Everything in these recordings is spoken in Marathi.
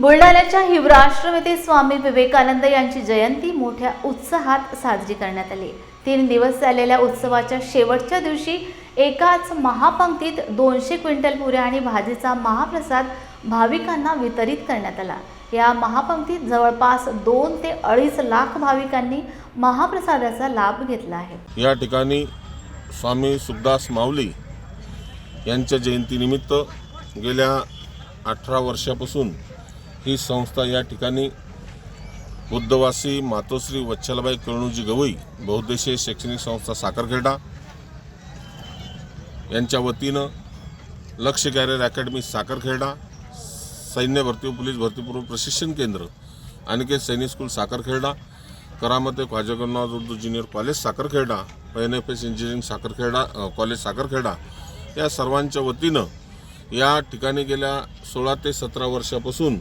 बुलढाण्याच्या हिवराष्ट्रपती स्वामी विवेकानंद यांची जयंती मोठ्या उत्साहात साजरी करण्यात आली. तीन दिवस चाललेल्या उत्सवाच्या शेवटच्या दिवशी एकाच महापंक्तीत दोनशे क्विंटल पुऱ्या आणि भाजीचा महाप्रसाद भाविकांना वितरित करण्यात आला. या महापंक्तीत जवळपास दोन ते अडीच लाख भाविकांनी महाप्रसादाचा लाभ घेतला आहे. या ठिकाणी स्वामी सुखदास माऊली यांच्या जयंतीनिमित्त गेल्या अठरा वर्षापासून ही संस्था या ठिकाणी बुद्धवासी मातोश्री वच्छलबाई कळणूजी गवई बहुद्देशीय शैक्षणिक संस्था साखरखेडा यांच्या वतीनं लक्ष कॅरियर अकॅडमी साखरखेडा सैन्य भरती व पोलीस भरतीपूर्व प्रशिक्षण केंद्र Aniket Sainik school Sakharkheda Karamate Khwaja Gannawaz Urdu junior college Sakharkheda N F S engineering Sakharkheda college Sakharkheda या सर्वांच्या वतीनं या ठिकाणी गेल्या सोळा ते सतरा वर्षापासून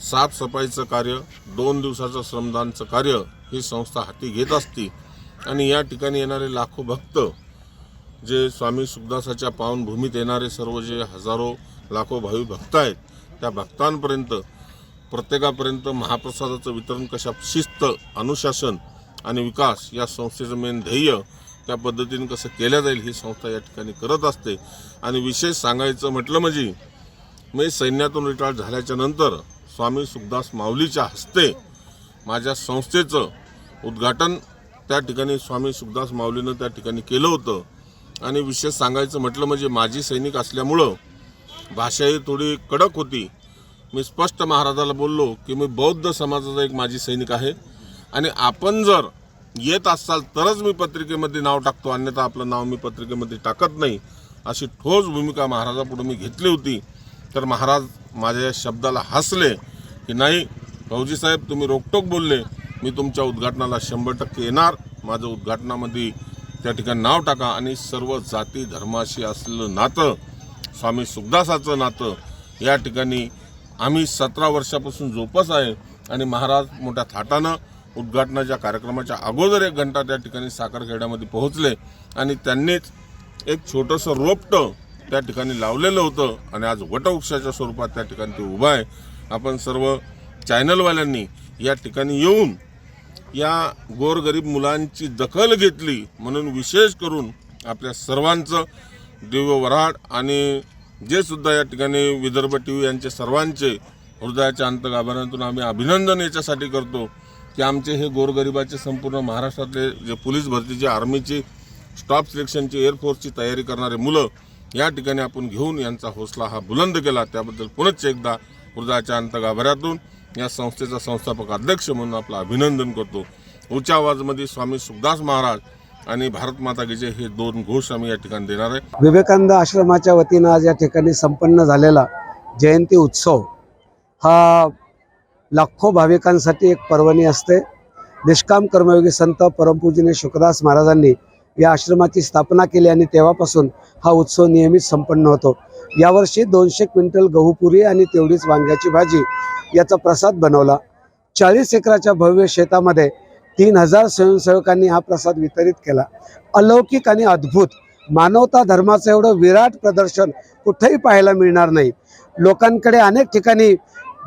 साफसफाईचं कार्य दोन दिवसाचं श्रमदानचं कार्य ही संस्था हाती घेत असते. आणि या ठिकाणी येणारे लाखो भक्त जे स्वामी सुखदासाच्या पावनभूमीत येणारे सर्व जे हजारो लाखो भावी भक्त आहेत त्या भक्तांपर्यंत प्रत्येकापर्यंत महाप्रसादाचं वितरण कशा शिस्त अनुशासन आणि विकास या संस्थेचं मेन ध्येय त्या पद्धतीने कसं केलं जाईल ही संस्था या ठिकाणी करत असते. आणि विशेष सांगायचं म्हटलं म्हणजे मी सैन्यातून रिटायर झाल्याच्यानंतर स्वामी सुखदास माऊलीच्या हस्ते माझ्या संस्थेचं उद्घाटन त्या ठिकाणी स्वामी सुखदास माऊलीनं त्या ठिकाणी केलं होतं. आणि विशेष सांगायचं म्हटलं म्हणजे माजी सैनिक असल्यामुळं भाषाही थोडी कडक होती. मी स्पष्ट महाराजाला बोललो की मी बौद्ध समाजाचा एक माजी सैनिक आहे. आणि आपण जर येत असाल तरच मी पत्रिकेमध्ये नाव टाकतो अन्यथा आपलं नाव मी पत्रिकेमध्ये टाकत नाही अशी ठोस भूमिका महाराजापुढे मी घेतली होती. तर महाराज माझ्या या शब्दाला हसले की नाही भाऊजी साहेब तुम्ही रोकटोक बोलले. मी तुमच्या उद्घाटनाला शंभर टक्के येणार. माझं उद्घाटनामध्ये त्या ठिकाणी नाव टाका आणि सर्व जाती धर्माशी असलेलं नातं स्वामी सुखदासाचं नातं या ठिकाणी आम्ही सतरा वर्षापासून जोपास आहे आणि महाराज मोठ्या थाटानं उद्घाटनाच्या कार्यक्रमाच्या अगोदर एक घंटा त्या ठिकाणी साखरखेड्यामध्ये पोहोचले आणि त्यांनीच एक छोटंसं रोपटं त्या ठिकाणी लावलेलं होतं आणि आज वटवृक्षाच्या स्वरूपात त्या ठिकाणी ते उभं आहे. आपण सर्व चॅनलवाल्यांनी या ठिकाणी येऊन या गोरगरीब मुलांची दखल घेतली म्हणून विशेष करून आपल्या सर्वांचं दिव्य वराड आणि जे सुद्धा या ठिकाणी विदर्भ टी व्ही यांचे सर्वांचे हृदयाच्या अंतगाभारातून आम्ही अभिनंदन याच्यासाठी करतो की आमचे हे गोरगरिबाचे संपूर्ण महाराष्ट्रातले जे पोलीस भरतीचे आर्मीची स्टाफ सिलेक्शनची एअरफोर्सची तयारी करणारे मुलं या ठिकाणी आपण घेऊन यांचा हौसला हा बुलंद केला. त्याबद्दल पुनश्च एकदा हृदयाच्या अंतगाभऱ्यातून या संस्थेचा संस्थापक अध्यक्ष म्हणून आपलं अभिनंदन करतो. उच्च आवाजमध्ये स्वामी सुखदास महाराज आणि भारत माता की जय हे दोन घोष आम्ही या ठिकाणी देणार आहे. विवेकानंद आश्रमाच्या वतीनं आज या ठिकाणी संपन्न झालेला जयंती उत्सव हा लाखो भाविकांसाठी एक पर्वणी असते. निष्काम कर्मयोगी संत परमपूजने शुकदास महाराजांनी या आश्रमाची स्थापना केली आणि तेव्हापासून हा उत्सव नियमित संपन्न होतो. यावर्षी दोनशे क्विंटल गहूपुरी आणि तेवढीच वांग्याची भाजी याचा प्रसाद बनवला. चाळीस एकराच्या भव्य शेतामध्ये तीन हजार स्वयंसेवकांनी हा प्रसाद वितरित केला. अलौकिक आणि अद्भुत मानवता धर्माचं एवढं विराट प्रदर्शन कुठेही पाहायला मिळणार नाही. लोकांकडे अनेक ठिकाणी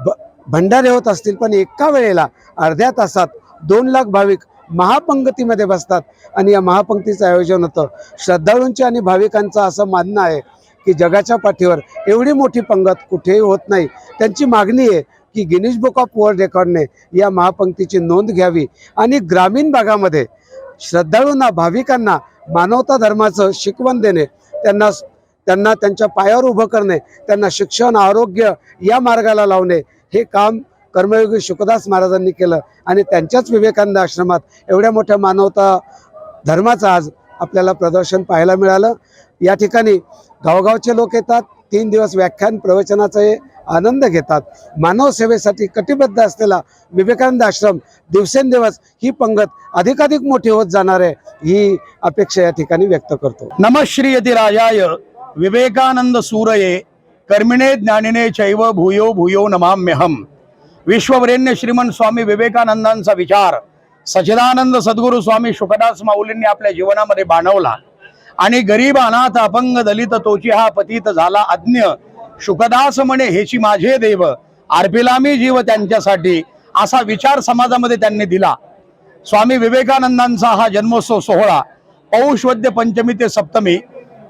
भ भंडारे होत असतील पण एका वेळेला अर्ध्या तासात दोन लाख भाविक महापंगतीमध्ये बसतात. आणि या महापंक्तीचं आयोजन होतं. श्रद्धाळूंचे आणि भाविकांचं असं मानणं आहे की जगाच्या पाठीवर एवढी मोठी पंगत कुठेही होत नाही. त्यांची मागणी आहे की गिनीज बुक ऑफ वर्ल्ड रेकॉर्डने या महापंक्तीची नोंद घ्यावी. आणि ग्रामीण भागामध्ये श्रद्धाळूंना भाविकांना मानवता धर्माचं शिकवण देणे त्यांना त्यांना त्यांच्या पायावर उभं करणे त्यांना शिक्षण आरोग्य या मार्गाला लावणे हे काम कर्मयोगी शुकदास महाराजांनी केलं आणि त्यांच्याच विवेकानंद आश्रमात एवढ्या मोठ्या मानवता धर्माचं आज आपल्याला प्रदर्शन पाहायला मिळालं. या ठिकाणी गावगावचे लोक येतात तीन दिवस व्याख्यान प्रवचनाचे आनंद घेतात. मानव सेवेसाठी कटिबद्ध असलेला विवेकानंद आश्रम दिवसेंदिवस ही पंगत अधिकाधिक मोठी होत जाणार आहे ही अपेक्षा या ठिकाणी व्यक्त करतो. नमः श्रीयतिराजाय विवेकानंद सूरये. कर्मिणे ज्ञानिने चैव भूयो भूयो नमाम्यहम. विश्ववरेण्य श्रीमंत स्वामी विवेकानंदांचा विचार सचिदानंद सद्गुरू स्वामी शुकदास माऊलींनी आपल्या जीवनामध्ये बाणवला. आणि गरीब अनाथ अपंग दलित तोची हा पतित झाला अज्ञ. शुकदास म्हणे हेची माझे देव आरपिलामी जीव त्यांच्यासाठी असा विचार समाजामध्ये त्यांनी दिला. स्वामी विवेकानंदांचा हा जन्मोत्सव सोहळा पौष वद्य पंचमी ते सप्तमी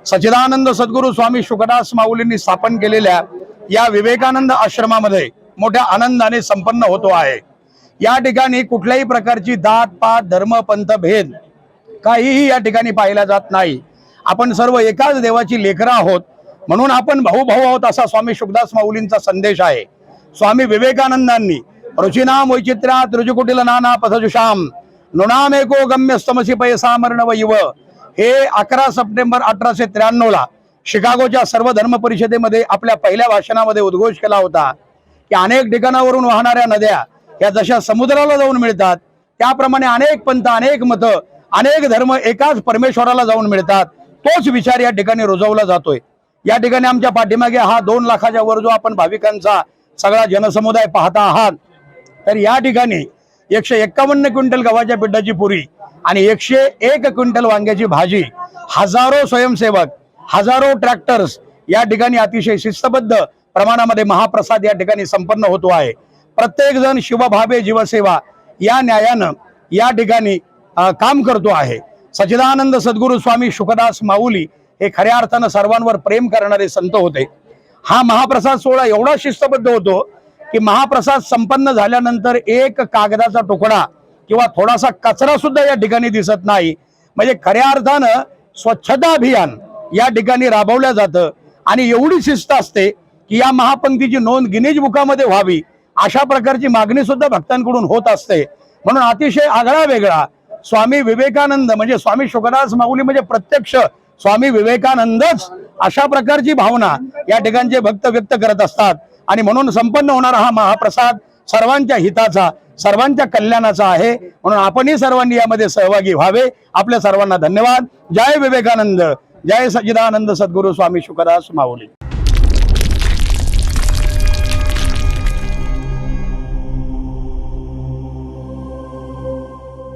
सचिदानंद सद्गुरू स्वामी शुकदास माऊलींनी स्थापन केलेल्या या विवेकानंद आश्रमामध्ये मोठ्या आनंदाने संपन्न होतो आहे. या ठिकाणी कुठल्याही प्रकारची दात पात धर्म पंथ भेद काहीही या ठिकाणी पाहिला जात नाही. आपण सर्व एकाच देवाची लेकरं आहोत. म्हणून आपण भाऊ भाऊ आहोत असा स्वामी शुकदास माऊलींचा संदेश आहे. स्वामी विवेकानंदांनी रुचिनाम वैचित्र्यात रुजुकुटील नाना पथजुषाम नृणाम एको गम्यस्तमसी पैसा मरण व युव हे अकरा सप्टेंबर अठराशे त्र्याण्णवला शिकागोच्या सर्व धर्म परिषदेमध्ये आपल्या पहिल्या भाषणामध्ये उद्घोष केला होता. की अनेक ठिकाणावरून वाहणाऱ्या नद्या या जशा समुद्राला जाऊन मिळतात त्याप्रमाणे अनेक पंथ अनेक मतं अनेक धर्म एकाच परमेश्वराला जाऊन मिळतात तोच विचार या ठिकाणी रुजवला जातोय. या ठिकाणी आमच्या पाठीमागे हा दोन लाखाच्या वर जो आपण भाविकांचा सगळा जनसमुदाय पाहता आहात तर या ठिकाणी एकशे एक्कावन्न क्विंटल गव्हाच्या पिठाची पुरी आणि एकशे एक क्विंटल वांग्याची भाजी हजारो स्वयंसेवक हजारो ट्रॅक्टर्स या ठिकाणी अतिशय शिस्तबद्ध प्रमाणामध्ये महाप्रसाद या ठिकाणी संपन्न होतो आहे. प्रत्येक जण शिवभावे जीवसेवा या न्यायानं या ठिकाणी काम करतो आहे. सच्चिदानंद सद्गुरू स्वामी शुकदास माऊली हे खऱ्या अर्थानं सर्वांवर प्रेम करणारे संत होते. हा महाप्रसाद सोहळा एवढा शिस्तबद्ध होतो की महाप्रसाद संपन्न झाल्यानंतर एक कागदाचा तुकडा किंवा थोडासा कचरा सुद्धा या ठिकाणी दिसत नाही. म्हणजे खऱ्या अर्थानं स्वच्छता अभियान या ठिकाणी राबवलं जातं आणि एवढी शिस्त असते की या महापंक्तीची नोंद गिनीज बुकामध्ये व्हावी अशा प्रकारची मागणी सुद्धा भक्तांकडून होत असते. म्हणून अतिशय आगळा वेगळा स्वामी विवेकानंद म्हणजे स्वामी शुकदास माऊली म्हणजे प्रत्यक्ष स्वामी विवेकानंदच अशा प्रकारची भावना या ठिकाणचे भक्त व्यक्त करत असतात. आणि म्हणून संपन्न होणारा हा महाप्रसाद सर्वांच्या हिताचा सर्वांच्या कल्याणाचा आहे. म्हणून आपणही सर्वांनी यामध्ये सहभागी व्हावे. आपल्या सर्वांना धन्यवाद. जय विवेकानंद. जय सच्चिदानंद सद्गुरू स्वामी शुकदास माऊली.